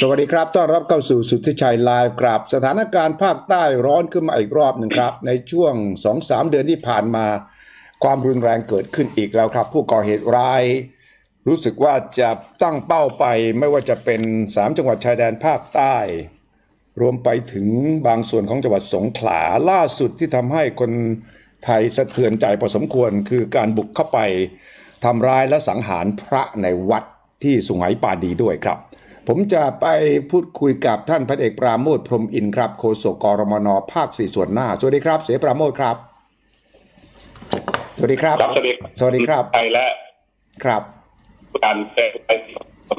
สวัสดีครับ ต้อนรับเข้าสู่สุทธิชัยไลฟ์ครับ สถานการณ์ภาคใต้ร้อนขึ้นมาอีกรอบหนึ่งครับ ในช่วง 2-3 เดือนที่ผ่านมา ความรุนแรงเกิดขึ้นอีกแล้วครับ ผู้ก่อเหตุร้าย รู้สึกว่าจะตั้งเป้าไปไม่ว่าจะเป็น 3 จังหวัดชายแดนภาคใต้ รวมไปถึงบางส่วนของจังหวัดสงขลาล่าสุดที่ทำให้คนไทยสะเทือนใจพอสมควรคือการบุกเข้าไปทำร้ายและสังหารพระในวัดที่สุไหงปาดีด้วยครับ ผมจะไปพูดคุยกับท่านพันเอกปราโมทพรหมอินทร์ครับโฆษกกรมนภาคสี่ส่วนหน้า สวัสดีครับ เสปราโมทครับ สวัสดีครับครับสวัสดีสวัสดีครับไทยและครับการเดินไป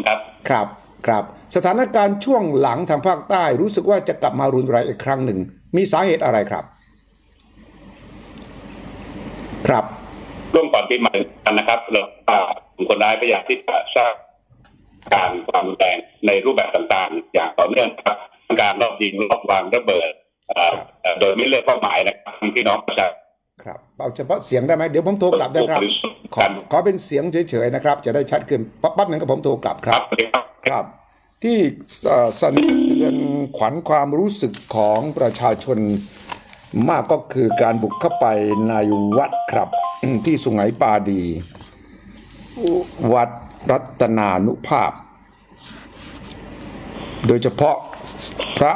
ครับครับครับ สถานการณ์ช่วงหลังทางภาคใต้รู้สึกว่าจะกลับมารุนแรงอีกครั้งหนึ่ง มีสาเหตุอะไรครับ ครับร่วมก่อนปีใหม่กันนะครับเราอ่ากลุ่มคนร้ายพยายามที่จะสร้าง การความรุนแรงในรูปแบบต่างๆ อย่างต่อเนื่องครับทั้งการรอบยิงรอบวางระเบิดเอ่อเอ่อโดยไม่เลือกเป้าหมายนะครับทั้งพี่น้องประชาชนครับเอาเฉพาะเสียงได้ไหมเดี๋ยวผมโทรกลับนะครับขอขอเป็นเสียงเฉยๆนะครับ จะได้ชัดขึ้นปั๊บปั๊บหนึ่งกับผมโทรกลับคครัรับบสวัสดีครับครับ ที่เอ่อสั่นสะเทือนขวัญความรู้สึกของประชาชนมากก็คือการบุกเข้าไปในวัดครับที่สุไหงปาดี วัด รัตนานุภาพ โดยเฉพาะพระ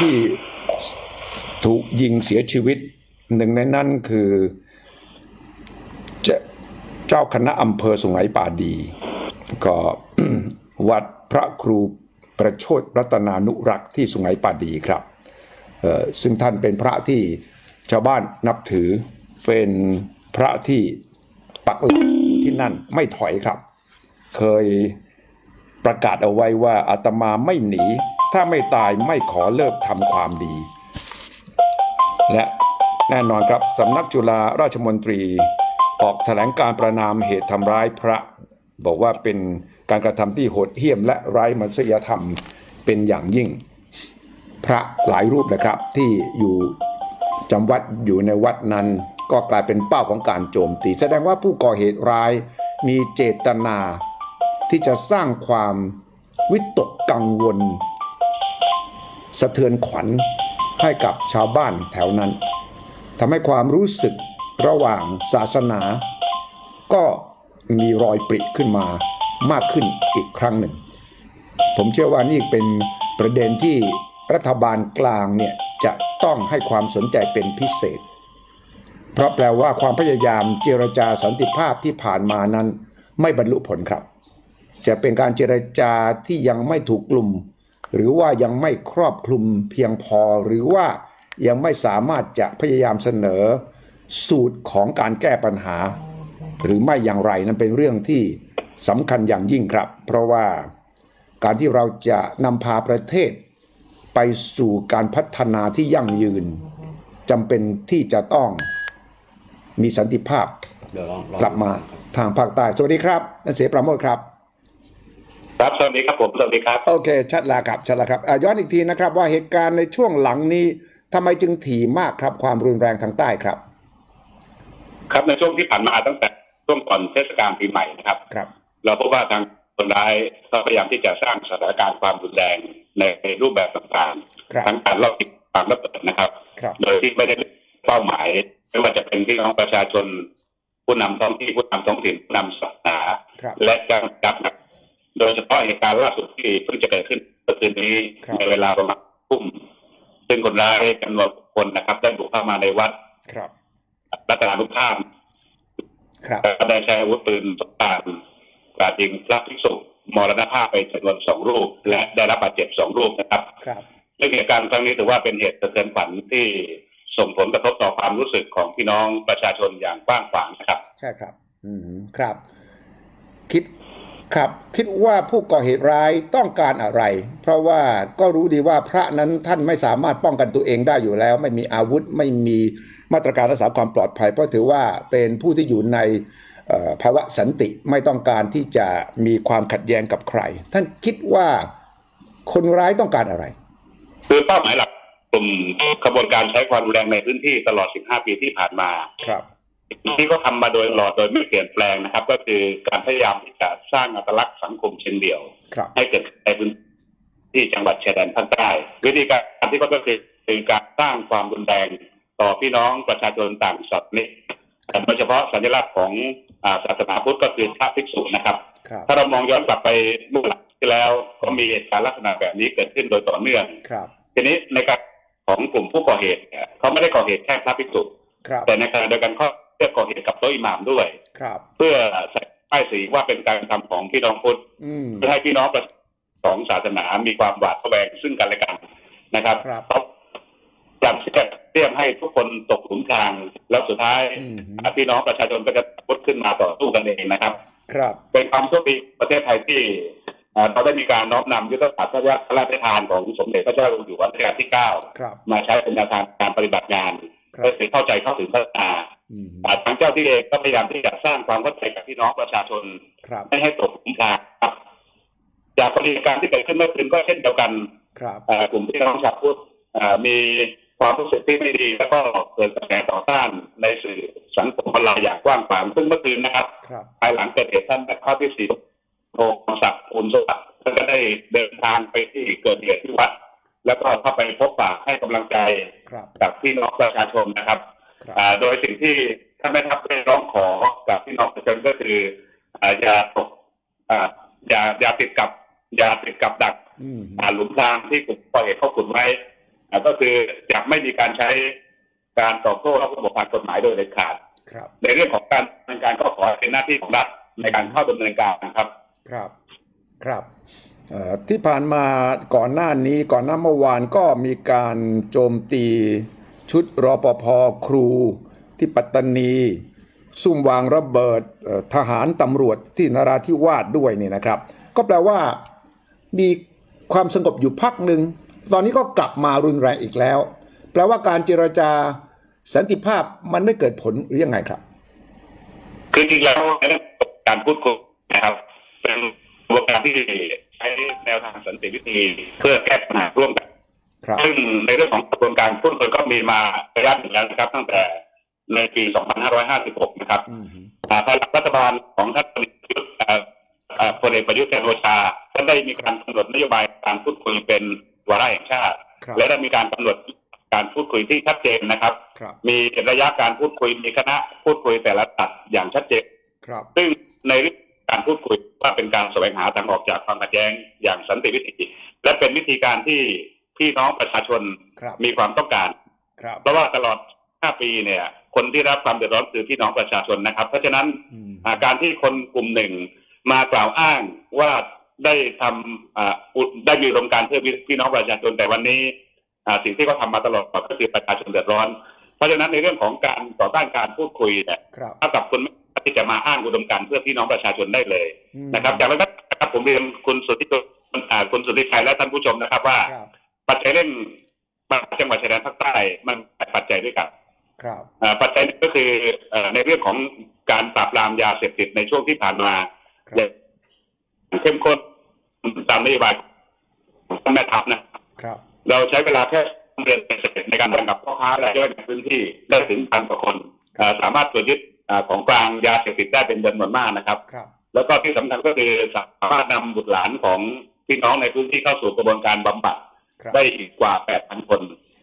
ที่ถูกยิงเสียชีวิต หนึ่งในนั้นคือเจ้าคณะอำเภอสุไหงป่าดี ก็วัดพระครูประโชดรัตนานุรักษ์ที่สุไหงป่าดีครับ ซึ่งท่านเป็นพระที่ชาวบ้านนับถือเป็นพระที่ปักหลักอยู่ที่นั่นไม่ถอยครับ เคยประกาศเอาไว้ว่าอาตมาไม่หนี ถ้าไม่ตายไม่ขอเลิกทำความดี และแน่นอนครับสำนักจุฬาราชมนตรีออกแถลงการประนามเหตุทำร้ายพระ บอกว่าเป็นการกระทำที่โหดเหี้ยมและไร้มนุษยธรรมเป็นอย่างยิ่ง พระหลายรูปนะครับที่อยู่จำวัดอยู่ในวัดนั้น ก็กลายเป็นเป้าของการโจมตี แสดงว่าผู้ก่อเหตุร้ายมีเจตนา ที่จะสร้างความวิตกกังวล สะเทือนขวัญให้กับชาวบ้านแถวนั้นทำให้ความรู้สึกระหว่างศาสนา ก็มีรอยปริขึ้นมามากขึ้นอีกครั้งหนึ่ง ผมเชื่อว่านี่เป็นประเด็นที่รัฐบาลกลางเนี่ยจะต้องให้ความสนใจเป็นพิเศษ เพราะแปลว่าความพยายามเจรจาสันติภาพที่ผ่านมานั้น ไม่บรรลุผลครับ จะเป็นการเจรจาที่ยังไม่ถูกกลุ่ม หรือว่ายังไม่ครอบคลุมเพียงพอ หรือว่ายังไม่สามารถจะพยายามเสนอสูตรของการแก้ปัญหา หรือไม่อย่างไรนั้นเป็นเรื่องที่สำคัญอย่างยิ่งครับ เพราะว่าการที่เราจะนำพาประเทศ ไปสู่การพัฒนาที่ยั่งยืนจำเป็นที่จะต้องมีสันติภาพเดี๋ยวลองลองกลับมาทางภาคใต้ สวัสดีครับนันเสประโมทครับ ครับสวัสดีครับผมสวัสดีครับโอเค ชัดแล้วครับชัดแล้วครับอะย้อนอีกทีนะครับ ว่าเหตุการณ์ในช่วงหลังนี้ทำไมจึงถี่มากครับ ความรุนแรงทางใต้ครับ ครับในช่วงที่ผ่านมาตั้งแต่ช่วงก่อนเทศกาลปีใหม่นะครับครับ เราพบว่าทางคนร้ายเขาพยายามที่จะสร้างสถานการณ์ความรุนแรงในรูปแบบต่างครับๆทั้งการลอบติดตามระเบิดนะครับครับ โดยที่ไม่ได้เป้าหมาย ไม่ว่าจะเป็นพี่น้องประชาชน ผู้นำท้องที่ผู้นำท้องถิ่นผู้นำศาสนาครับและการจับนะ โดยเฉพาะเหตุการณ์ล่าสุดที่เพิ่งจะเกิดขึ้นเมื่อคืนนี้ครับในเวลาประมาณทุ่ม ซึ่งคนร้ายจำนวนคนนะครับ ได้บุกเข้ามาในวัดครับรัตนานุภาพครับและได้ใช้อาวุธปืนสงครามกราดยิงพระภิกษุมรณภาพไปจำนวนสองรูป และได้รับบาดเจ็บสองรูปนะครับ ครับซึ่งเหตุการณ์ครั้งนี้ถือว่าเป็นเหตุสะเทือนขวัญที่ส่งผลกระทบต่อความรู้สึกของพี่น้องประชาชนอย่างกว้างขวางนะครับ ใช่ครับ อืมครับคิด ครับคิดว่าผู้ก่อเหตุร้ายต้องการอะไร เพราะว่าก็รู้ดีว่าพระนั้นท่านไม่สามารถป้องกันตัวเองได้อยู่แล้ว ไม่มีอาวุธไม่มีมาตรการรักษาความปลอดภัย เพราะถือว่าเป็นผู้ที่อยู่ในเอ่อภาวะสันติไม่ต้องการที่จะมีความขัดแย้งกับใคร ท่านคิดว่าคนร้ายต้องการอะไร คือเป้าหมายหลักกลุ่มขบวนการใช้ความรุนแรงในพื้นที่ตลอด 15 ปีที่ผ่านมาครับ ที่ก็ทำมาโดยตลอดโดยไม่เปลี่ยนแปลงนะครับ ก็คือการพยายามที่จะสร้างอัตลักษณ์สังคมเชิงเดี่ยวครับให้เกิดขึ้นในพื้นที่จังหวัดชายแดนภาคใต้วิธีการที่เขาก็คือคือการสร้างความรุนแรงต่อพี่น้องประชาชนต่างศาสนาโดยเฉพาะสัญลักษณ์ของอาศาสนาพุทธก็คือพระภิกษุนะครับครับ ถ้าเรามองย้อนกลับไปเมื่อหลายปีที่แล้วก็มีเหตุการณ์ลักษณะแบบนี้เกิดขึ้นโดยต่อเนื่องครับทีนี้ในการของกลุ่มผู้ก่อเหตุเนี่ยเขาไม่ได้ก่อเหตุแค่พระภิกษุครับแต่ในขณะเดียวกันเขา เลือกก่อเหตุกับโต๊ะอิหม่ามด้วยครับ เพื่อใส่ป้ายสีว่าเป็นการกระทำของพี่น้องพุทธอืมเพื่อให้พี่น้องประชาชนสองศาสนามีความหวาดระแวงซึ่งกันและกันนะครับครับเขาจำเสียเตรียมให้ทุกคนตกหลุมพราง แล้วสุดท้ายอืมพี่น้องประชาชนก็จะพุทธขึ้นมาต่อสู้กันเองนะครับ ครับ เป็นความโชคดีของประเทศไทยที่เอ่อเราได้มีการน้อมนำยุทธศาสตร์พระราชทานของสมเด็จพระเจ้าอยู่หัวรัชกาลที่เก้าครับมาใช้เป็นแนวทางการปฏิบัติงานครัเพื่อบให้เข้าใจเข้าถึงพัฒนาอืมอ่า ทางเจ้าที่เองก็พยายามที่จะสร้างความเข้าใจกับพี่น้องประชาชนครับไม่ให้ตกหลุมพรางครับ จากปฏิบัติการที่เกิดขึ้นเมื่อคืนก็เช่นเดียวกันครับอ่ากลุ่มพี่น้องชาวพุทธอ่ามีความรู้สึกที่ไม่ดี แล้วก็เกิดกระแสต่อต้านในสื่อสังคมออนไลน์อย่างกว้างขวางซึ่งเมื่อคืนนะครับครับภายหลังเกิดเหตุท่านแบบข้อที่สี่โทศักดิ์อุลสวัสดิ์ท่านก็ได้เดินทางไปที่เกิดเหตุที่วัด แล้วก็เข้าไปพบปะให้กำลังใจครับกับพี่น้องประชาชนนะครับครับอ่า โดยสิ่งที่ท่านแม่ทัพได้ร้องขอกับพี่น้องประชาชนก็คืออ่าอย่าตกอ่าอย่าอย่าติดกับอย่าติดกับดักอืมอ่าหลุมพรางที่กลุ่มก่อเหตุเขาขุดไว้อ่าก็คือจะไม่มีการใช้การต่อโต้และระบบทางกฎหมายโดยเด็ดขาดครับในเรื่องของการดำเนินการก็ขอให้เป็นหน้าที่ของรัฐในการเข้าดำเนินการนะครับ ครับครับเอ่อที่ผ่านมาก่อนหน้านี้ก่อนหน้าเมื่อวานก็มีการโจมตี ชุดรอปภครูที่ปัตตานี ซุ่มวางระเบิดทหารตำรวจที่นราธิวาสด้วยนี่นะครับ ก็แปลว่ามีความสงบอยู่พักหนึ่ง ตอนนี้ก็กลับมารุนแรงอีกแล้ว แปลว่าการเจรจาสันติภาพมันไม่เกิดผลหรือยังไงครับ คือจริงแล้วการพูดคุยนะครับ เป็นกระบวนการที่ใช้แนวทางสันติวิธีเพื่อแก้ปัญหาร่วมกัน ซึ่งในเรื่องของกระบวนการพูดคุยก็มีมาระยะหนึ่งแล้วนะครับ ตั้งแต่ในปี 2556 นะครับอืมอ่าภายหลังรัฐบาลของท่านพลเอกประยุทธ์อ่าอ่าพลเอกประยุทธ์จันทร์โอชาท่านได้มีการกำหนดนโยบายการพูดคุยเป็นวาระแห่งชาติครับและได้มีการกำหนดการพูดคุยที่ชัดเจนนะครับครับ มีระยะการพูดคุยมีคณะพูดคุยแต่ละตัดอย่างชัดเจนครับซึ่งในเรื่องการพูดคุยว่าเป็นการแสวงหาทางออกจากความขัดแย้งอย่างสันติวิธี และเป็นวิธีการที่ พี่น้องประชาชนครับมีความต้องการครับเพราะว่าตลอด 5 ปีเนี่ย คนที่รับความเดือดร้อนคือพี่น้องประชาชนนะครับ เพราะฉะนั้นอืมอ่าการที่คนกลุ่มหนึ่งมากล่าวอ้างว่าได้ทำอ่าอุดได้มีอุดมการณ์เพื่อพี่น้องประชาชนแต่วันนี้อ่าสิ่งที่เขาทำมาตลอดก็คือประชาชนเดือดร้อน เพราะฉะนั้นในเรื่องของการต่อต้านการพูดคุยเนี่ยครับถ้ากับคุณไม่สามารถที่จะมาอ้างอุดมการณ์เพื่อพี่น้องประชาชนได้เลยอืมนะครับจากนั้นนะครับผมเรียนคุณสุทธิอ่าคุณสุทธิชัยและท่านผู้ชมนะครับว่าครับ ปัจจัยเรื่องจังหวัดชายแดนภาคใต้มันหลายปัจจัยด้วยกันครับอ่าปัจจัยหนึ่งก็คือเอ่อในเรื่องของการปราบปรามยาเสพติดในช่วงที่ผ่านมาครับอย่างเข้มข้นตามนโยบายของท่านแม่ทัพนะครับ เราใช้เวลาแค่เดือนเศษในการทำกับพ่อค้ารายย่อยในพื้นที่ได้ถึงพันกว่าคนอ่าสามารถตรวจยึดอ่าของกลางยาเสพติดได้เป็นจำนวนมากนะครับครับแล้วก็ที่สำคัญก็คือสามารถนำบุตรหลานของพี่น้องในพื้นที่เข้าสู่กระบวนการบำบัดครับ ได้อีกกว่า 8,000 คน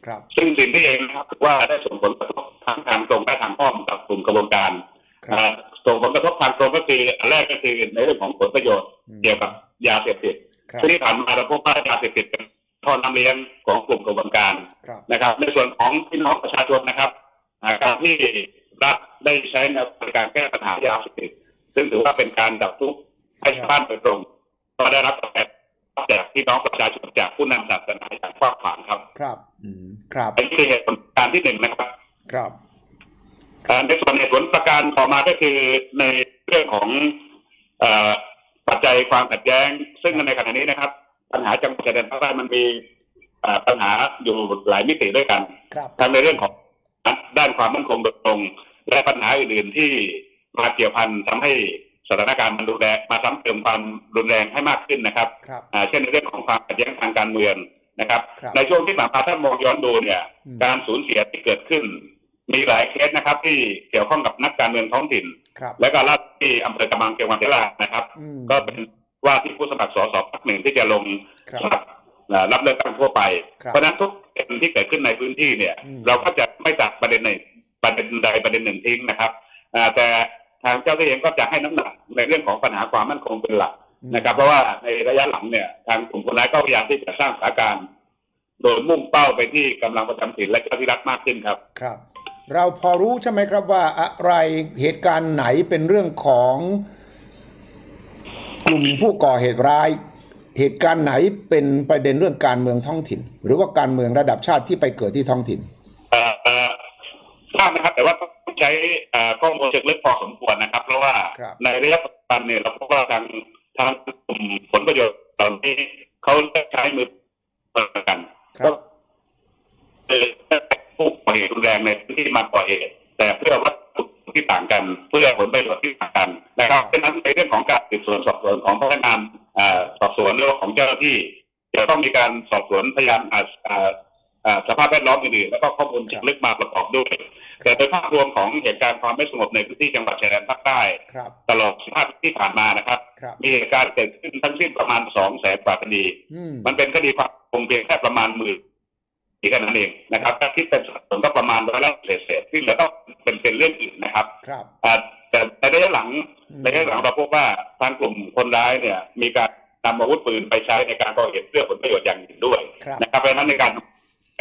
ครับซึ่งสิ่งที่เองนะครับถือว่าได้ส่งผลกระทบทั้งทางตรงและทางอ้อมกับกลุ่มกระบวนการครับอ่าส่งผลกระทบทางตรงก็คืออันแรกก็คือในเรื่องของผลประโยชน์อืมเกี่ยวกับยาเสพติดครับซึ่งที่ผ่านมาเราพบว่ายาเสพติดเป็นท่อน้ำเลี้ยงของกลุ่มกระบวนการครับนะครับ ในส่วนของพี่น้องประชาชนนะครับอ่าการที่รัฐได้ใช้แนวทางการแก้ปัญหายาเสพติดซึ่งถือว่าเป็นการดับทุกข์ให้ชาวบ้านโดยตรงก็ได้รับกระแส จากพี่น้องประชาชนจากผู้นำศาสนาอย่างกว้างขวางครับ ครับ อืมครับอันนี้คือเหตุผลการที่หนึ่งนะครับ ครับอ่าในส่วนเหตุผลประการต่อมาก็คือในเรื่องของเอ่อปัจจัยความขัดแย้ง ซึ่งในขณะนี้นะครับ ปัญหาจังหวัดชายแดนภาคใต้มันมีอ่าปัญหาอยู่หลายมิติด้วยกันครับทั้งในเรื่องของด้านความมั่นคงโดยตรง และปัญหาอื่นๆที่มาเกี่ยวพันทำให้ สถานการณ์มันรุนแรงมาซ้ำเติมความรุนแรงให้มากขึ้นนะครับครับอ่าเช่นในเรื่องของความขัดแย้งทางการเมืองนะครับครับในช่วงที่ผ่านมาถ้ามองย้อนดูเนี่ยอืมการสูญเสียที่เกิดขึ้น มีหลายเคสนะครับ ที่เกี่ยวข้องกับนักการเมืองท้องถิ่นครับและก็รัฐที่อำเภอกำบังจังหวัดยะลานะครับอืมก็เป็นว่าที่ผู้สมัครสสพักหนึ่งที่จะลงครับสมัครอ่ารับเลือกตั้งทั่วไปครับเพราะฉะนั้นทุกประเด็นที่เกิดขึ้นในพื้นที่เนี่ยอืมเราก็จะไม่ตัดประเด็นไหนประเด็นใดประเด็นหนึ่งทิ้งนะครับอ่าแต่ ทางเจ้าหน้าที่เองก็จะให้น้ำหนักในเรื่องของปัญหาความมั่นคงเป็นหลักนะครับ เพราะว่าในระยะหลังเนี่ยทางกลุ่มคนร้ายก็พยายามที่จะสร้างสถานการณ์โดยมุ่งเป้าไปที่กำลังประจำถิ่นและเจ้าที่รัฐมากขึ้นครับครับ เราพอรู้ใช่ไหมครับว่าอะไรเหตุการณ์ไหนเป็นเรื่องของกลุ่มผู้ก่อเหตุร้าย เหตุการณ์ไหนเป็นประเด็นเรื่องการเมืองท้องถิ่น หรือว่าการเมืองระดับชาติที่ไปเกิดที่ท้องถิ่นเอ่อเอ่อทราบนะครับแต่ว่าต้อง ใช้เอ่อข้อมูลเชิงลึกพอสมควรนะครับ เพราะว่าครับในระยะปัจจุบันเนี่ยเราพบว่าทางทางกลุ่มผลประโยชน์เหล่านี้เขาเลือกใช้มือเปิดกันครับเออผู้ก่อเหตุรุนแรงในพื้นที่มาก่อเหตุแต่เพื่อวัตถุที่ต่างกัน เพื่อผลประโยชน์ที่ต่างกันนะครับเป็นนั้นในเรื่องของการสืบสวนสอบสวนของพนักงานอ่าสอบสวนหรือว่าของเจ้าหน้าที่จะต้องมีการสอบสวนพยานอ่าอ่าอ่าสภาพแวดล้อมอื่นๆแล้วก็ข้อมูลเชิงลึกมาประกอบด้วย แต่โดยภาพรวมของเหตุการณ์ความไม่สงบในพื้นที่จังหวัดชายแดนภาคใต้ครับตลอด15ปีที่ผ่านมานะครับครับ มีเหตุการณ์เกิดขึ้นทั้งสิ้นประมาณ2แสนกว่าคดีอืมมันเป็นคดีความคงเพียงแค่ประมาณหมื่นแค่นั้นเองนะครับถ้าคิดเป็นสัดส่วนก็ประมาณร้อยละเศษๆที่เหลือก็เป็นเป็นเรื่องอื่นนะครับครับอ่าแต่ในระยะหลังอืมในระยะหลังเราพบว่าทางกลุ่มคนร้ายเนี่ย มีการนำอาวุธปืนไปใช้ในการก่อเหตุเพื่อผลประโยชน์อย่างอื่นด้วยครับนะครับเพราะฉะนั้นในการ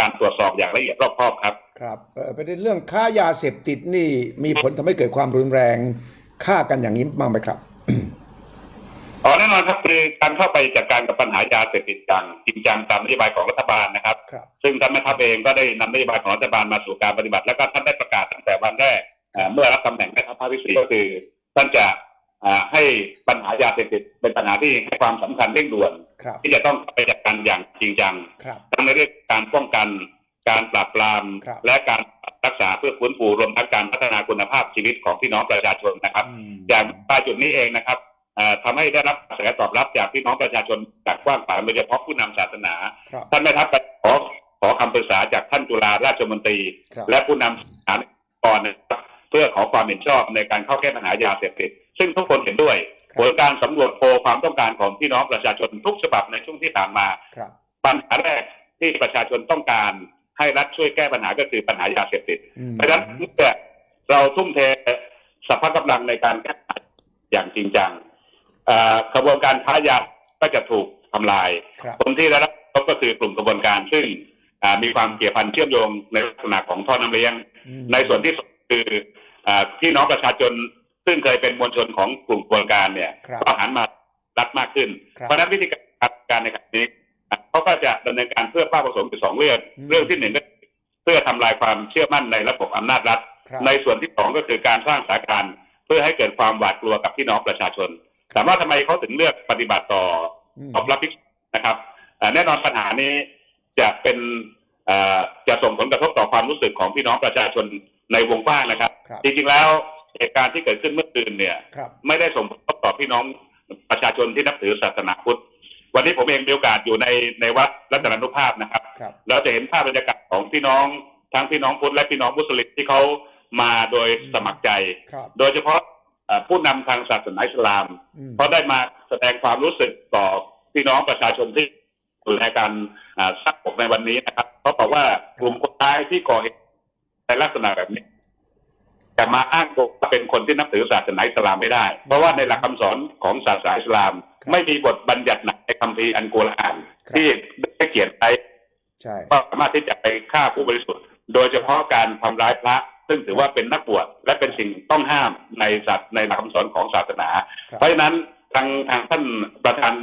การตรวจสอบอย่างละเอียดรอบคอบครับครับเอ่อประเด็นเรื่องค้ายาเสพติดนี่มีผลทำให้เกิดความรุนแรงฆ่ากันอย่างนี้บ้างไหมครับอ๋อแน่นอนครับคือการเข้าไปจัดการกับปัญหายาเสพติดอย่างจริงจังตามนโยบายของรัฐบาลนะครับครับซึ่งท่านแม่ทัพเองก็ได้นำนโยบายของรัฐบาลมาสู่การปฏิบัติ แล้วก็ท่านได้ประกาศตั้งแต่วันแรกเอ่อเมื่อรับตำแหน่งแม่ทัพภาคที่สี่ก็คือท่านจะอ่า ให้ปัญหายาเสพติดเป็นปัญหาที่ให้ความสำคัญเร่งด่วนครับที่จะต้องไปจัดการอย่างจริงจังครับทั้งในเรื่องการป้องกันการปราบปรามครับและการรักษาเพื่อฟื้นฟูรวมทั้งการพัฒนาคุณภาพชีวิตของพี่น้องประชาชนนะครับอืมอย่างปลายจุดนี้เองนะครับเอ่อทำให้ได้รับกระแสตอบรับจากพี่น้องประชาชนจากกว้างขวางโดยเฉพาะผู้นำศาสนาครับท่านแม่ทัพขอขอคำปรึกษาจากท่านจุฬาราชมนตรีครับและผู้นำศาสนาก่อนนะครับเพื่อขอความเห็นชอบในการเข้าแก้ปัญหายาเสพติด ซึ่งทุกคนเห็นด้วยครับผลการสำรวจโพลความต้องการของพี่น้องประชาชนทุกฉบับในช่วงที่ผ่านมาครับปัญหาแรกที่ประชาชนต้องการให้รัฐช่วยแก้ปัญหาก็คือปัญหายาเสพติดอืมเพราะฉะนั้นเมื่อเราทุ่มเทสรรพกำลังในการแก้ปัญหาอย่างจริงจังเอ่อกระบวนการค้ายาก็จะถูกทำลายครับคนที่ได้รับผลก็คือกลุ่มกระบวนการซึ่งอ่ามีความเกี่ยวพันเชื่อมโยงในลักษณะของท่อน้ำเลี้ยงอืมในส่วนที่สองคืออ่าพี่น้องประชาชน ซึ่งเคยเป็นมวลชนของกลุ่มกระบวนการเนี่ยครับก็หันมารับมากขึ้นครับเพราะฉะนั้นวิธีการการในครั้งนี้อะเขาก็จะดำเนินการเพื่อเป้าประสงค์อยู่สองเรื่องอืมเรื่องที่หนึ่งก็คือเพื่อทำลายความเชื่อมั่นในระบบอำนาจรัฐครับในส่วนที่สองก็คือการสร้างสถานการณ์เพื่อให้เกิดความหวาดกลัวกับพี่น้องประชาชนถามว่าทำไมเขาถึงเลือกปฏิบัติต่ออืมตอบรับผิดชอบนะครับอ่าแน่นอนปัญหานี้จะเป็นอ่าจะส่งผลกระทบต่อความรู้สึกของพี่น้องประชาชนในวงกว้างนะครับครับจริงๆแล้ว เหตุการณ์ที่เกิดขึ้นเมื่อคืนเนี่ย ครับ ไม่ได้ส่งผลกระทบต่อพี่น้องประชาชนที่นับถือศาสนาพุทธ วันนี้ผมเองมีโอกาสอยู่ในในวัดรัตนานุภาพนะครับ ครับ เราจะเห็นภาพบรรยากาศของพี่น้องทั้งพี่น้องพุทธและพี่น้องมุสลิมที่เขามาโดยสมัครใจ ครับ โดยเฉพาะเอ่อผู้นำทางศาสนาอิสลาม อืม เพราะได้มาแสดงความรู้สึกต่อพี่น้องประชาชนที่อยู่ในการอ่าสักอกในวันนี้นะครับเขาบอกว่ากลุ่มคนร้ายที่ก่อเหตุในลักษณะแบบนี้ จะมาอ้างตัวว่าเป็นคนที่นับถือศาสนาอิสลามไม่ได้ เพราะว่าในหลักคำสอนของศาสนาอิสลาม ไม่มีบทบัญญัติไหนในคัมภีร์อันกุรอาน ที่ได้เขียนไว้ใช่ว่าสามารถที่จะไปฆ่าผู้บริสุทธิ์ โดยเฉพาะการทำร้ายพระ ซึ่งถือว่าเป็นนักบวชและเป็นสิ่งต้องห้ามในศาสในหลักคำสอนของศาสนาครับเพราะฉะนั้นทางทางท่านประธาน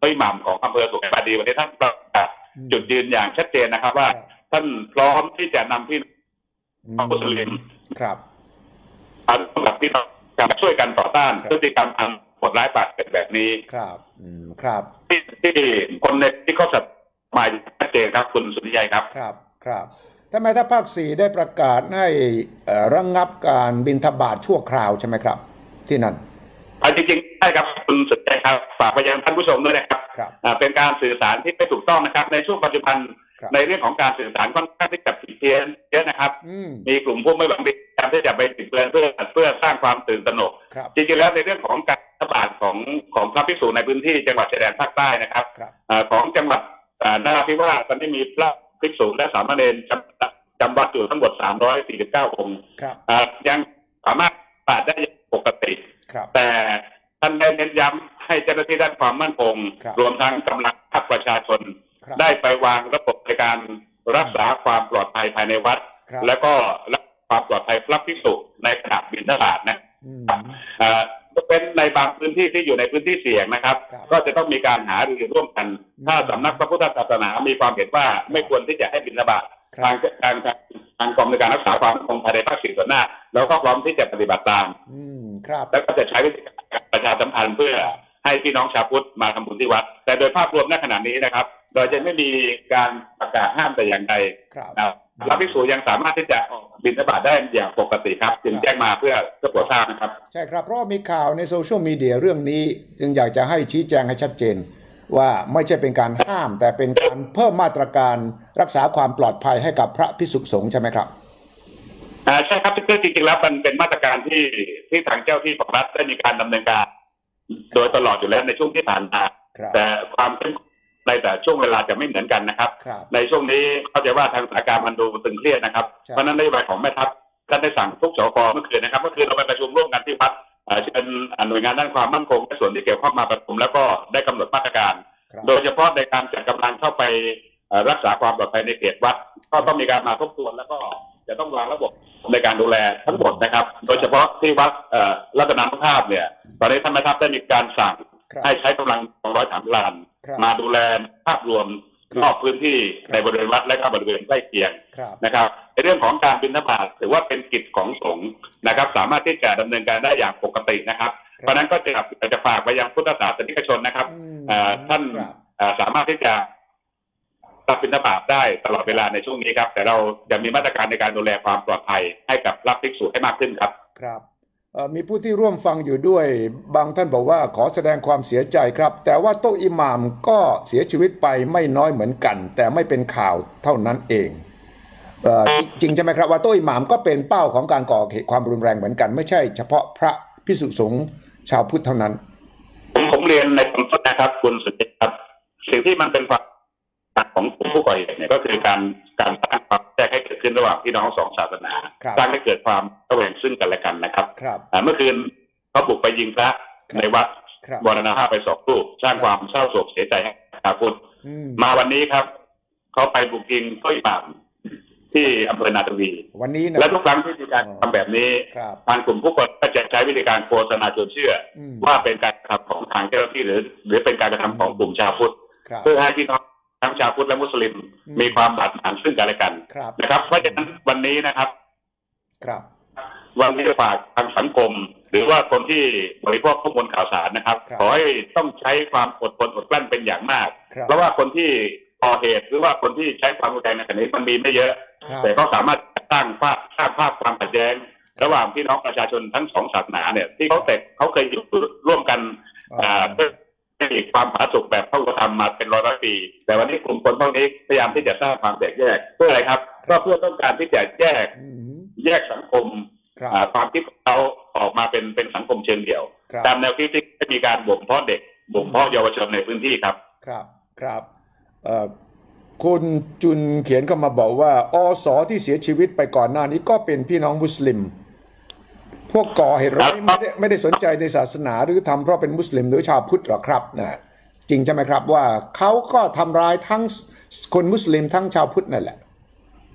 เฮ้ยหม่ำของอำเภอสุขบาดีวันนี้ท่านประกาศอืมจุดยืนอย่างชัดเจนนะครับว่าครับท่านพร้อมที่จะนำพี่อืน้องมุสลิมครับ มากับพี่น้องการช่วยกันต่อต้านครับพฤติกรรมอันโหดร้ายปราดเปรียวแบบนี้ครับ อืมครับที่ที่คนในที่เขาสัตหมายชัดเจนครับคุณสุนิยัยครับครับครับทำไมถ้าภาคสี่ได้ประกาศให้เอ่อระงงับการบินทบาทชั่วคราวใช่ไหมครับ ที่นั่นเอาจริงๆใช่ครับคุณสุดใจครับฝากไปยังท่านผู้ชมด้วยนะครับครับอ่าเป็นการสื่อสารที่ไม่ถูกต้องนะครับ ในช่วงปัจจุบันครับ ในเรื่องของการสื่อสารค่อนข้างที่จะผิดเพี้ยนเยอะนะครับอืมมีกลุ่มผู้ไม่หวังดีพยายามที่จะไปติดเตือนเพื่อเพื่อสร้างความตื่นตระหนกครับจริงๆแล้วในเรื่องของการระบาดของของพระภิกษุในพื้นที่จังหวัดชายแดนภาคใต้นะครับครับอ่าของจังหวัดอ่านาราธิวาสตอนนี้มีพระภิกษุและสามเณรจำจำวัดอยู่ทั้งหมด 349 องค์ครับอ่ายังสามารถปฏิบัติได้อย่างปกติครับแต่ท่านได้เน้นย้ำให้เจ้าหน้าที่ด้านความมั่นคงครับรวมทั้งกำลังภาคประชาชนครับ ได้ไปวางระบบในการรักษาความปลอดภัยภายในวัดครับแล้วก็รักษาความปลอดภัยพระภิกษุในขณะบิณฑบาตนะอืมอ่าเป็นในบางพื้นที่ที่อยู่ในพื้นที่เสี่ยงนะครับครับก็จะต้องมีการหารือร่วมกันอืมถ้าสำนักพระพุทธศาสนามีความเห็นว่าไม่ควรที่จะให้บิณฑบาตครับทางทางทางทางกองในการรักษาความมั่นคงภายในภาคสี่ส่วนหน้าเราก็พร้อมที่จะปฏิบัติตาม อืมครับ แล้วก็จะใช้วิธีการประชาสัมพันธ์เพื่อให้พี่น้องชาวพุทธมาทำบุญที่วัด แต่โดยภาพรวมณขณะนี้นะครับ เราจะไม่มีการประกาศห้ามแต่อย่างใดครับนะครับพระภิกษุยังสามารถที่จะออกบิณฑบาตได้อย่างปกติครับ จึงแจ้งมาเพื่อเพื่อโปรดทราบนะครับ ใช่ครับ เพราะว่ามีข่าวในโซเชียลมีเดียเรื่องนี้ จึงอยากจะให้ชี้แจงให้ชัดเจน ว่าไม่ใช่เป็นการห้าม แต่เป็นการเพิ่มมาตรการรักษาความปลอดภัยให้กับพระพิสุสงฆ์ใช่ไหมครับอ่าใช่ครับคือจริงๆแล้วมันเป็นมาตรการที่ที่ทางเจ้าที่ของรัฐได้มีการดำเนินการ โดยตลอดอยู่แล้วในช่วงที่ผ่านมาครับแต่ความเข้มข้น ในแต่ช่วงเวลาจะไม่เหมือนกันนะครับ ครับ ในช่วงนี้เข้าใจว่าทางสถานการณ์มันดูตึงเครียดนะครับ ใช่ เพราะฉะนั้นนโยบายของแม่ทัพท่านได้สั่งทุกสกเมื่อคืนนะครับเมื่อคืนเราไปประชุมร่วมกันที่วัดเอ่อเชิญอ่าหน่วยงานด้านความมั่นคงและส่วนที่เกี่ยวข้องมาประชุมแล้วก็ได้กำหนดมาตรการ ครับ โดยเฉพาะในการจัดกำลังเข้าไปเอ่อรักษาความปลอดภัยในเขตวัด ก็ต้องมีการมาทบทวนแล้วก็จะต้องวางระบบในการดูแลทั้งหมดนะครับ โดยเฉพาะที่วัดเอ่อรัตนานุภาพเนี่ย ตอนนี้ท่านแม่ทัพได้มีการสั่งครับ ให้ใช้กำลัง200ถามลานครับมาดูแลภาพรวมครับนอกพื้นที่ครับในบริเวณวัดและก็บริเวณใกล้เคียงครับนะครับในเรื่องของการบิณฑบาตถือว่าเป็นกิจของสงฆ์นะครับ สามารถที่จะดำเนินการได้อย่างปกตินะครับ เพราะฉะนั้นก็จะจะฝากไปยังพุทธศาสนิกชนนะครับอืมเอ่อท่านครับเอ่อสามารถที่จะรับบิณฑบาตได้ตลอดเวลาในช่วงนี้ครับ แต่เราจะมีมาตรการในการดูแลความปลอดภัยให้กับรับภิกษุให้มากขึ้นครับ ครับเอ่อ มีผู้ที่ร่วมฟังอยู่ด้วย บางท่านบอกว่าขอแสดงความเสียใจครับ แต่ว่าโต๊ะอิหม่ามก็เสียชีวิตไปไม่น้อยเหมือนกัน แต่ไม่เป็นข่าวเท่านั้นเองเออจริงใช่ไหมครับว่าโต๊ะอิหม่ามก็เป็นเป้าของการก่อเหตุความรุนแรงเหมือนกัน ไม่ใช่เฉพาะพระพิสุสงฆ์ชาวพุทธเท่านั้น ผมผมเรียนในตอนต้นนะครับ คุณสุจิตครับ สิ่งที่มันเป็นความ ของกลุ่มผู้ก่อเหตุเนี่ยก็คือการการสร้างความแตกให้เกิดขึ้นระหว่างพี่น้องสองศาสนาครับ สร้างให้เกิดความระแวงซึ่งกันและกันนะครับครับ อ่าเมื่อคืนเขาบุกไปยิงพระครับ ในวัดครับบรณภาพไปสองรูปสร้างความเศร้าโศกเสียใจให้ชาวพุทธอืมมาวันนี้ครับเขาไปบุกยิงต้อยบามที่อำเภอนาทวี วันนี้นะ และทุกครั้งที่มีการอ๋อ ทำแบบนี้ ครับ ทางกลุ่มผู้คนก็จะใช้วิธีการโฆษณาชวนเชื่อ อืมว่าเป็นการกระทำของทางเจ้าหน้าที่หรือ หรือเป็นการกระทำของกลุ่มชาวพุทธ ครับ เพื่อให้พี่น้อง ทั้งชาวพุทธและมุสลิมอืมมีความบาดหมางซึ่งกันและกันครับนะครับเพราะฉะนั้นวันนี้นะครับ ครับวันนี้ฝากทางสังคม หรือว่าคนที่บริโภคข้อมูลข่าวสารนะครับครับขอให้ต้องใช้ความอดทนอดกลั้นเป็นอย่างมากครับเพราะว่าคนที่ก่อเหตุหรือว่าคนที่ใช้ความรุนแรงในขณะนี้มันมีไม่เยอะครับแต่ก็สามารถสร้างภาพสร้างภาพความขัดแย้ง ระหว่างพี่น้องประชาชนทั้งสองศาสนาเนี่ย ที่เขาแต่เขาเคยอยู่ร่วมกันอ่าอ่าเพื่อให้ ความผาสุกแบบพระธรรมมาเป็นร้อยร้อยปี แต่วันนี้กลุ่มคนพวกนี้พยายามที่จะสร้างความแตกแยกเพื่ออะไรครับก็เพื่อต้องการที่จะแยกอืมแยกสังคมครับอ่าความคิดของเขาออกมาเป็นเป็นสังคมเชิงเดี่ยวครับตามแนวคิดที่ได้มีการบ่มเพาะเด็กบ่มเพาะเยาวชนในพื้นที่ครับ ครับครับเอ่อคุณจุนเขียนเข้ามาบอกว่าอสอที่เสียชีวิตไปก่อนหน้านี้ก็เป็นพี่น้องมุสลิม พวกก่อเหตุร้ายไม่ได้ไม่ได้สนใจในศาสนาหรือทำเพราะเป็นมุสลิมหรือชาวพุทธหรอกครับนะจริงใช่ไหมครับว่าเขาก็ทำร้ายทั้งคนมุสลิมทั้งชาวพุทธนั่นแหละ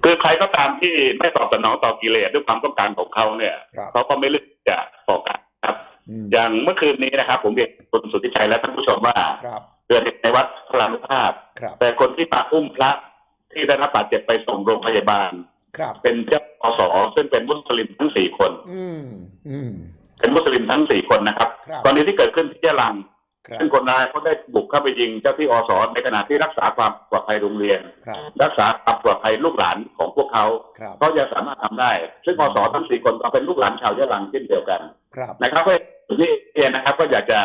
คือใครก็ตามที่ไม่ตอบสนองต่อกิเลสด้วยความต้องการของเขาเนี่ยครับเขาก็ไม่เลือกจะต่อกันครับอืมอย่างเมื่อคืนนี้นะครับ ผมเรียนคุณสุทธิชัยและท่านผู้ชมว่าครับเกิดเหตุในวัดพระรานุภาพครับแต่คนที่มาอุ้มพระที่ได้รับบาดเจ็บไปส่งโรงพยาบาลครับ เป็นเจ้าอสซึ่งเป็นมุสลิมทั้งสี่คน อืมอืมเป็นมุสลิมทั้งสี่คนนะครับครับตอนนี้ที่เกิดขึ้นที่ยะลังครับซึ่งคนร้ายเขาได้บุกเข้าไปยิงเจ้าที่อสในขณะที่รักษาความปลอดภัยโรงเรียนครับรักษาความปลอดภัยลูกหลานของพวกเขาครับเขาจะสามารถทำได้ ซึ่งอสทั้งสี่คนก็เป็นลูกหลานชาวยะลังเช่นเดียวกันครับนะครับก็นี่เองนะครับ ก็อยากจะ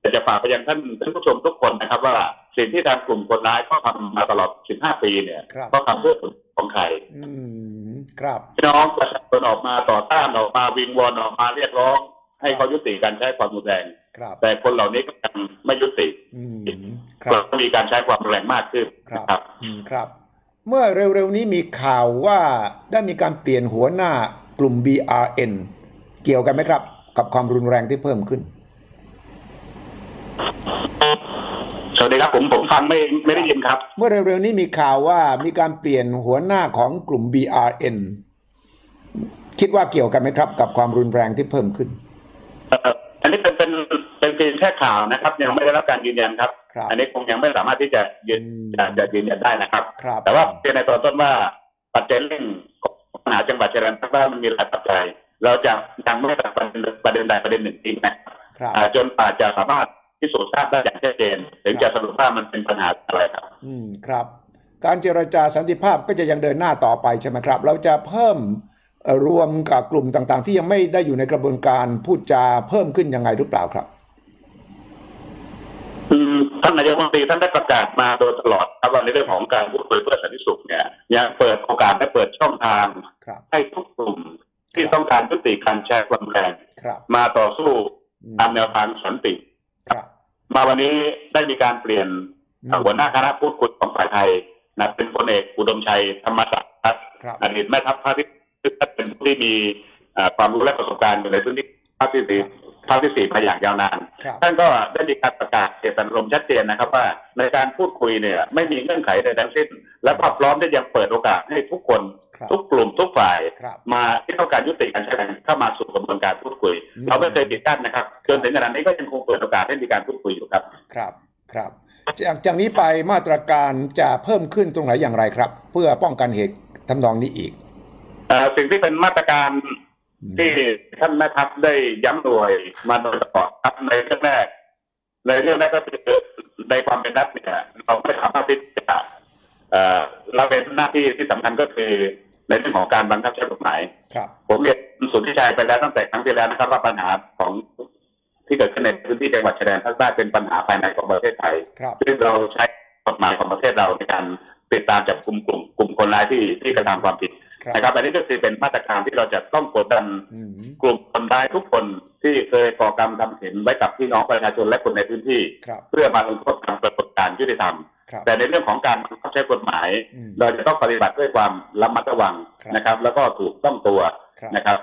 อยากจะฝากไปยังท่านท่านผู้ชมทุกคนนะครับว่าสิ่งที่ทางกลุ่มคนร้ายเขาทำมาตลอด 15 ปีเนี่ยครับเขาทำเพื่อผลของใครอืมครับพี่น้องประชาชนออกมาต่อต้านออกมาวิงวอนออกมาเรียกร้อง ให้เขายุติการใช้ความรุนแรงครับแต่คนเหล่านี้ก็ยังไม่ยุติอืมครับเราก็มีการใช้ความรุนแรงมากขึ้นครับนะครับอืมครับ เมื่อเร็วๆนี้มีข่าวว่าได้มีการเปลี่ยนหัวหน้ากลุ่ม BRN เกี่ยวกันไหมครับ กับความรุนแรงที่เพิ่มขึ้นสวัส ดีครับผมผมฟังไม่ไม่ได้ยินครับ เมื่อเร็วๆนี้มีข่าวว่ามีการเปลี่ยนหัวหน้าของกลุ่ม BRN คิดว่าเกี่ยวกันไหมครับ กับความรุนแรงที่เพิ่มขึ้นเอ่ออันนี้เป็นเป็นเป็นเพียงแค่ข่าวนะครับ ยังไม่ได้รับการยืนยันครับครับอันนี้คงยังไม่สามารถที่จะยืนอืมจะจะยืนยันได้นะครับครับแต่ว่าเพียงในตอนต้นว่าปัจจัยเร่งของปัญหาจังหวัดชายแดนภาคใต้มันมีหลายปัจจัย เราจะยังไม่ตัดประเด็นประเด็นใดประเด็นหนึ่งทิ้งนะครับอ่าจนป่าจะสามารถ พิสูจน์ทราบได้อย่างชัดเจนถึงจะสรุปว่ามันเป็นปัญหาอะไรครับ อืมครับ การเจรจาสันติภาพก็จะยังเดินหน้าต่อไปใช่ไหมครับ เราจะเพิ่มเอ่อรวมกับกลุ่มต่างๆ ที่ยังไม่ได้อยู่ในกระบวนการพูดจาเพิ่มขึ้นยังไงหรือเปล่าครับอืมท่านนายกรัฐมนตรีท่านได้ประกาศมาโดยตลอดครับว่าในเรื่องของการพูดคุยเพื่อสันติสุขเนี่ยยังเปิดโอกาสและเปิดช่องทางครับให้ทุกกลุ่มที่ต้องการยุติการแชร์ความแรงครับมาต่อสู้อืมตามแนวทางสันติครับ มาวันนี้ได้มีการเปลี่ยนอืมหัวหน้าคณะพูดคุยของฝ่ายไทยนะเป็นพลเอกอุดมชัยธรรมศักดิ์ครับครับอดีตแม่ทัพภาคที่ท่านเป็นผู้ที่มีอ่าความรู้และประสบการณ์อยู่ในพื้นที่ภาคที่สี่ภาคที่สี่มาอย่างยาวนานครับท่านก็ได้มีการประกาศเจตนารมณ์ชัดเจนนะครับ ว่าในการพูดคุยเนี่ยไม่มีเงื่อนไขใดทั้งสิ้น และก็พร้อมที่ยังเปิดโอกาสให้ทุกคนครับ ทุกกลุ่มทุกฝ่ายครับมาที่ต้องการยุติการใช้แรงเข้ามาสู่กระบวนการพูดคุยอืมเราไม่เคยปิดกั้นนะครับจนถึงขณะนี้ก็ยังคงเปิดโอกาสให้มีการพูดคุยอยู่ครับ ครับครับจากจากนี้ไปมาตรการจะเพิ่มขึ้นตรงไหนอย่างไรครับ เพื่อป้องกันเหตุทำนองนี้อีกเอ่อสิ่งที่เป็นมาตรการอืมที่ท่านแม่ทัพได้ย้ำหน่วยมาโดยตลอดครับในเรื่องแรกในเรื่องแรกก็คือในความเป็นรัฐเนี่ยเราไม่สามารถที่จะเอ่อเราเป็นหน้าที่ที่สำคัญก็คือ ในเรื่องของการบังคับใช้กฎหมายครับ ผมเรียนสุทธิชัยไปแล้วตั้งแต่ครั้งที่แล้วนะครับว่าปัญหาของที่เกิดขึ้นในพื้นที่จังหวัดชายแดนภาคใต้เป็นปัญหาภายในของประเทศไทยครับซึ่งเราใช้กฎหมายของประเทศเราในการติดตามจับกลุ่มกลุ่มกลุ่มคนร้ายที่ที่กระทำความผิดครับนะครับอันนี้ก็คือเป็นมาตรการที่เราจะต้องกดดันอืมกลุ่มคนร้ายทุกคนที่เคยก่อกรรมทำเห็นไว้กับพี่น้องประชาชนและคนในพื้นที่ครับเพื่อมาลงโทษตามกระบวนการยุติธรรมครับ แต่ในเรื่องของการบังคับใช้กฎหมายอืมเราจะต้องปฏิบัติด้วยความระมัดระวังครับนะครับ แล้วก็ถูกต้องตัวครับนะครับ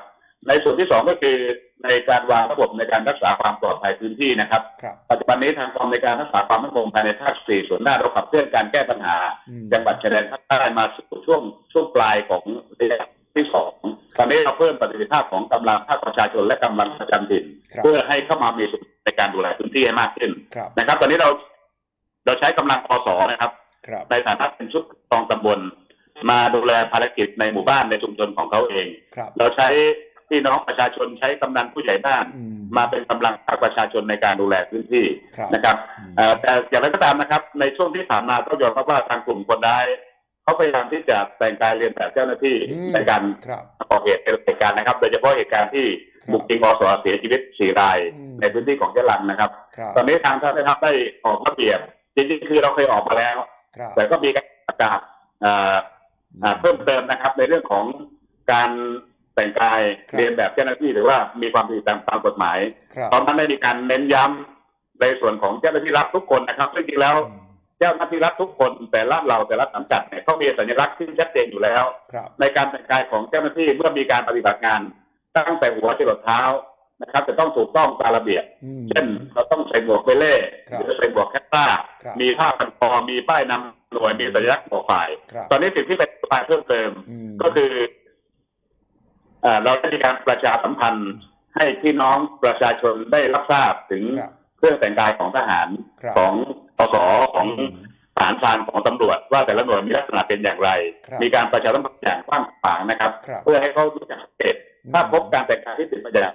ในส่วนที่สองก็คือในการวางระบบในการรักษาความปลอดภัยพื้นที่นะครับครับ ปัจจุบันนี้ทางกองในการรักษาความมั่นคงภายในภาคสี่ส่วนหน้าเราขับเคลื่อนการแก้ปัญหาอืมจังหวัดชายแดนภาคใต้มาสู่ช่วงช่วงปลายของระยะที่สองตอนนี้เราเพิ่มประสิทธิภาพของกำลังภาคประชาชนและกำลังประจำถิ่นครับเพื่อให้เข้ามามีส่วนในการดูแลพื้นที่ให้มากขึ้นครับนะครับ ตอนนี้เรา เราใช้กำลังพสนะครับครับ ในฐานะเป็นชุดกองตำบล มาดูแลภารกิจในหมู่บ้านในชุมชนของเขาเองครับเราใช้พี่น้องประชาชนใช้กำนันผู้ใหญ่บ้านอืมมาเป็นกำลังภาคประชาชนในการดูแลพื้นที่ครับนะครับอืมเอ่อแต่อย่างไรก็ตามนะครับ ในช่วงที่ผ่านมาต้องยอมรับว่าทางกลุ่มคนร้ายเขาพยายามที่จะแต่งกายเรียนแบบเจ้าหน้าที่อืมในการครับก่อเหตุในเหตุการณ์นะครับ โดยเฉพาะเหตุการณ์ที่ครับบุกยิงอสเสียชีวิตสี่รายอืมในพื้นที่ของยะลังนะครับครับตอนนี้ทางท่านได้รับได้ออกระเบียบ จริงๆคือเราเคยออกมาแล้วครับแต่ก็มีการประกาศเอ่ออ่าเพิ่มเติมนะครับ ในเรื่องของการแต่งกายครับเรียนแบบเจ้าหน้าที่หรือว่ามีความผิดตามตามกฎหมายครับตอนนั้นได้มีการเน้นย้ำในส่วนของเจ้าหน้าที่รัฐทุกคนนะครับซึ่งจริงๆแล้วอืมเจ้าหน้าที่รัฐทุกคนแต่ละเราแต่ละสังกัดเนี่ยเขามีสัญลักษณ์ที่ชัดเจนอยู่แล้วครับในการแต่งกายของเจ้าหน้าที่เมื่อมีการปฏิบัติงาน ตั้งแต่หัวจรดเท้า นะครับจะต้องถูกต้องตามระเบียบอืมเช่นเราต้องใส่หมวกเบเล่ครับหรือใส่หมวกแคปต้าครับมีผ้าพันคอมีป้ายนำหน่วยมีสัญลักษณ์บอกฝ่ายครับตอนนี้สิ่งที่เป็นฝ่ายเพิ่มเติมอืมก็คือเอ่อเราได้มีการประชาสัมพันธ์ให้พี่น้องประชาชนได้รับทราบถึงครับเครื่องแต่งกายของทหารครับของปสของอืมทหารพรานของตำรวจว่าแต่ละหน่วยมีลักษณะเป็นอย่างไรครับมีการประชาสัมพันธ์อย่างกว้างขวางนะครับครับเพื่อให้เขารู้จักสังเกตถ้าพบการแต่งกายที่ผิดมาจาก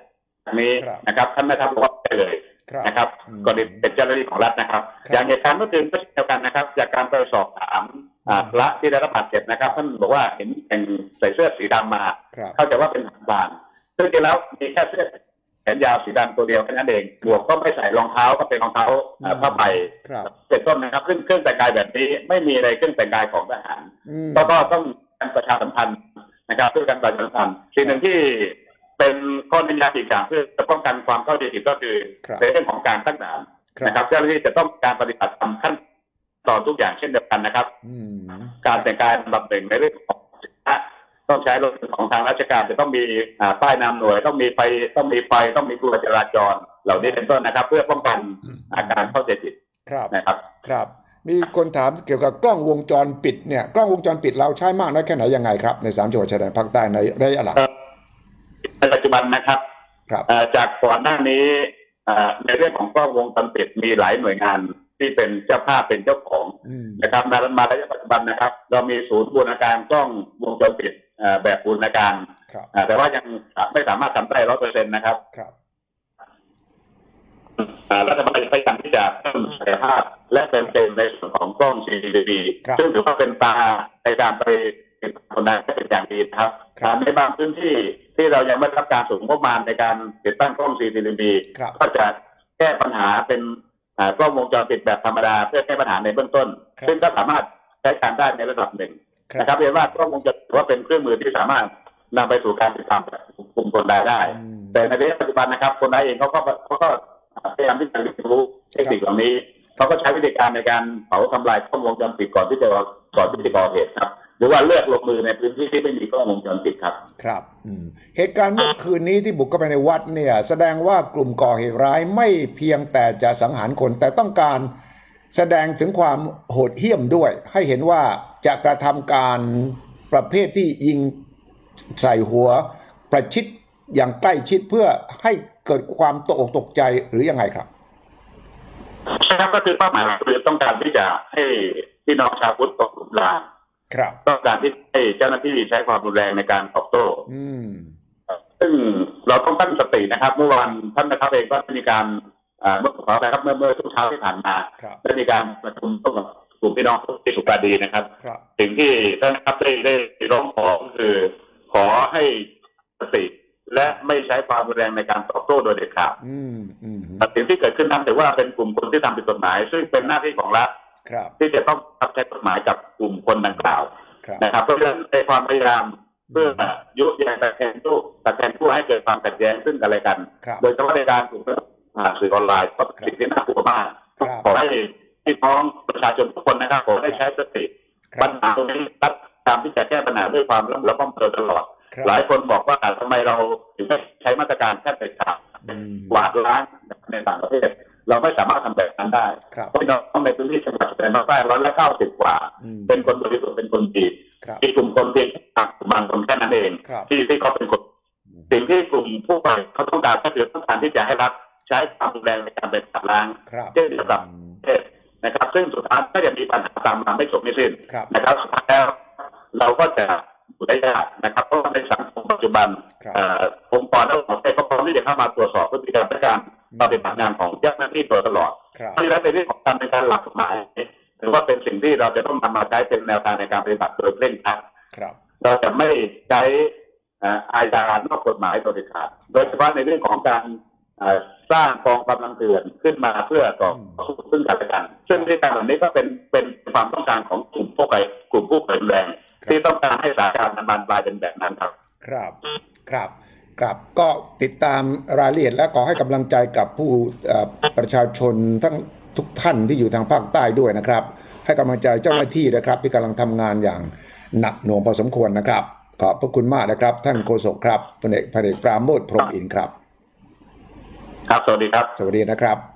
นี้ครับนะครับท่านไม่ทำบอกได้เลยครับนะครับอืมก็เป็นเจ้าหน้าที่ของรัฐนะครับครับ อย่างเหตุการณ์เมื่อคืนก็เช่นเดียวกันนะครับ จากการไปสอบถามอ่าอืมพระที่ได้รับบาดเจ็บนะครับท่านบอกว่าเห็นแต่งใส่เสื้อสีดำมาครับเข้าใจว่าเป็นทหารบานซึ่งจริงๆแล้วมีแค่เสื้อแขนยาวสีดำตัวเดียวแค่นั้นเองบวกก็ไม่ใส่รองเท้าก็เป็นรองเท้าอ่าผ้าใบครับเป็นต้นนะครับซึ่งเครื่องแต่งกายแบบนี้ไม่มีในเครื่องแต่งกายของทหารอืมก็ก็ต้องการประชาสัมพันธ์นะครับเพื่อการประชาสัมพันธ์สิ่งหนึ่งที่ เป็นข้อเน้นย้ำอีกอย่างเพื่อจะป้องกันความเข้าใจผิดก็คือครับในเรื่องของการตั้งด่านครับนะครับ เจ้าหน้าที่จะต้องการปฏิบัติตามขั้นตอนทุกอย่างเช่นเดียวกันนะครับอืมการแต่งกายลำดับหนึ่งในเรื่องของสินค้าต้องใช้รถของทางราชการจะต้องมีอ่าป้ายนำหน่วย ต้องมีไฟต้องมีไฟต้องมีกลัวจราจร เหล่านี้เป็นต้นนะครับ เพื่อป้องกันอาการเข้าใจผิดครับนะครับครับ มีคนถามเกี่ยวกับกล้องวงจรปิดเนี่ยกล้องวงจรปิดเราใช้มากน้อยแค่ไหนยังไงครับในสามจังหวัดชายแดนภาคใต้ในระยะหลัง ในปัจจุบันนะครับครับเอ่อจากก่อนหน้านี้เอ่อในเรื่องของกล้องวงจรปิดมีหลายหน่วยงานที่เป็นเจ้าภาพเป็นเจ้าของอืมนะครับมามาระยะปัจจุบันนะครับ เรามีศูนย์บูรณาการกล้องวงจรปิดเอ่อแบบบูรณาการครับอ่าแต่ว่ายังไม่สามารถทำได้ร้อยเปอร์เซ็นต์นะครับครับอ่ารัฐบาลพยายามที่จะเพิ่มศักยภาพและเติมเต็มในส่วนของกล้อง CCTV ครับซึ่งถือว่าเป็นตาในการไป เป็นคนได้เป็นอย่างดีนะครับครับในบางพื้นที่ที่เรายังไม่ได้รับการสูงงบประมาณในการติดตั้งกล้อง CCTV ครับก็จะแก้ปัญหาเป็นอ่ากล้องวงจรปิดแบบธรรมดาเพื่อแก้ปัญหาในเบื้องต้นครับซึ่งก็สามารถใช้การได้ในระดับหนึ่งครันะครับเรียนว่ากล้องวงจรปิดถือว่าเป็นเครื่องมือที่สามารถนำไปสู่การติดตามกลุ่มคนร้ายได้อืมแต่ในระยะปัจจุบันนะครับ คนร้ายเองเขาก็เขาก็พยายามที่จะเรียนรู้เทคนิคเหล่านี้เขาก็ใช้วิธีการในการเผาทำลายกล้องวงจรปิดก่อนที่จะก่อนที่จะก่อเหตุครับห รือว่าเลือกลงมือในพื้นที่ที่ไม่มีกล้องวงจรปิดครับ ครับอืมเหตุการณ์เมื่อคืนนี้ที่บุกเข้าไปในวัดเนี่ย แสดงว่ากลุ่มก่อเหตุร้ายไม่เพียงแต่จะสังหารคน แต่ต้องการแสดงถึงความโหดเหี้ยมด้วย ให้เห็นว่าจะกระทำการประเภทที่ยิงใส่หัว ประชิดอย่างใกล้ชิดเพื่อให้เกิดความตกอกตกใจหรือยังไงครับใช่ครับก็คือเป้าหมายคือต้องการที่จะให้พี่น้องชาวพุทธตกหลุมราง ครับต้องการที่ให้เจ้าหน้าที่ใช้ความรุนแรงในการตอบโต้อืมซึ่งเราต้องตั้งสตินะครับ เมื่อวานท่านนะครับเองก็ได้มีการอ่าเมื่อขอนะครับเมื่อเมื่อทุกเช้าที่ผ่านมาครับได้มีการประชุมร่วมกับกลุ่มพี่น้องที่สุปราดีนะครับครับสิ่งที่ท่านนะครับได้ได้ร้องขอคือ ขอให้สติและไม่ใช้ความรุนแรงในการตอบโต้โดยเด็ดขาดอืมอืมสิ่งที่เกิดขึ้นนั้นถือว่าเป็นกลุ่มคนที่ทำผิดกฎหมาย ซึ่งเป็นหน้าที่ของรัฐครับ ที่จะต้องรับใช้กฎหมายกับกลุ่มคนดังกล่าวครับนะครับเพราะฉะนั้นในความพยายามเพื่อยุยงตะแคงตู้ตะแคงผู้ให้เกิดความขัดแย้งซึ่งกันและกันครับโดยเฉพาะในการถูกอ่าสื่อออนไลน์ก็เป็นสิ่งที่น่ากลัวมากครับขอให้พี่น้องประชาชนทุกคนนะครับขอให้ใช้สติครัปับญหาตรงนี้รัฐตามที่จะแก้ปัญหาด้วยความระมัดระวังตลอดครับหลายคนบอกว่าทำไมเราถึงไม่ใช้มาตรการแค่เด็ดขาดอืมกวาดล้างในต่างประเทศ เราไม่สามารถทำแบบนั้นได้ครับเพราะพี่น้องในพื้นที่จังหวัดชายแดนภาคใต้ร้อยละเก้าสิบกว่าอืมเป็นคนบริสุทธิ์เป็นคนดีครับมีกลุ่มคนเพียงบางคนแค่นั้นเองครับที่ที่เขาเป็นคนสิ่งที่กลุ่มผู้ไปเขาต้องการก็คือต้องการที่จะให้รัฐใช้ความรุนแรงในการไปขับล้างครับเช่นเดียวกับประเทศนะครับ ซึ่งสุดท้ายก็จะมีปัญหาตามมาไม่จบไม่สิ้นครับนะครับสุดท้ายแล้วเราก็จะอยู่ได้ยากนะครับเพราะว่าในสังคมปัจจุบันครับเอ่อองค์กรและประเทศก็พร้อมที่จะเข้ามาตรวจสอบพฤติกรรมและการ ปฏิบัติงานของเจ้าหน้าที่โดยตลอดครับเพราะฉะนั้นในเรื่องของการเป็นการหลักกฎหมายถือว่าเป็นสิ่งที่เราจะต้องนำมาใช้เป็นแนวทางในการปฏิบัติโดยเร่งครัดครับเราจะไม่ใช้เอ่ออาญานอกกฎหมายโดยเด็ดขาดโดยเฉพาะในเรื่องของการเอ่อสร้างกองกำลังเถื่อนขึ้นมาเพื่อต่อสู้ซึ่งกันและกันซึ่งที่การเหล่านี้ก็เป็นเป็นความต้องการของกลุ่มผู้ก่อกลุ่มผู้ก่อแรงที่ต้องการให้สถานการณ์มันบานปลายเป็นแบบนั้นครับ ครับครับ ครับก็ติดตามรายละเอียดและขอให้กำลังใจกับผู้เอ่อประชาชนทั้งทุกท่านที่อยู่ทางภาคใต้ด้วยนะครับ ให้กำลังใจเจ้าหน้าที่นะครับ ที่กำลังทำงานอย่างหนักหน่วงพอสมควรนะครับ ขอบพระคุณมากนะครับ ท่านโฆษกครับพลเอกพลเอกปราโมทพรหมอินทร์ครับ ครับสวัสดีครับ สวัสดีนะครับ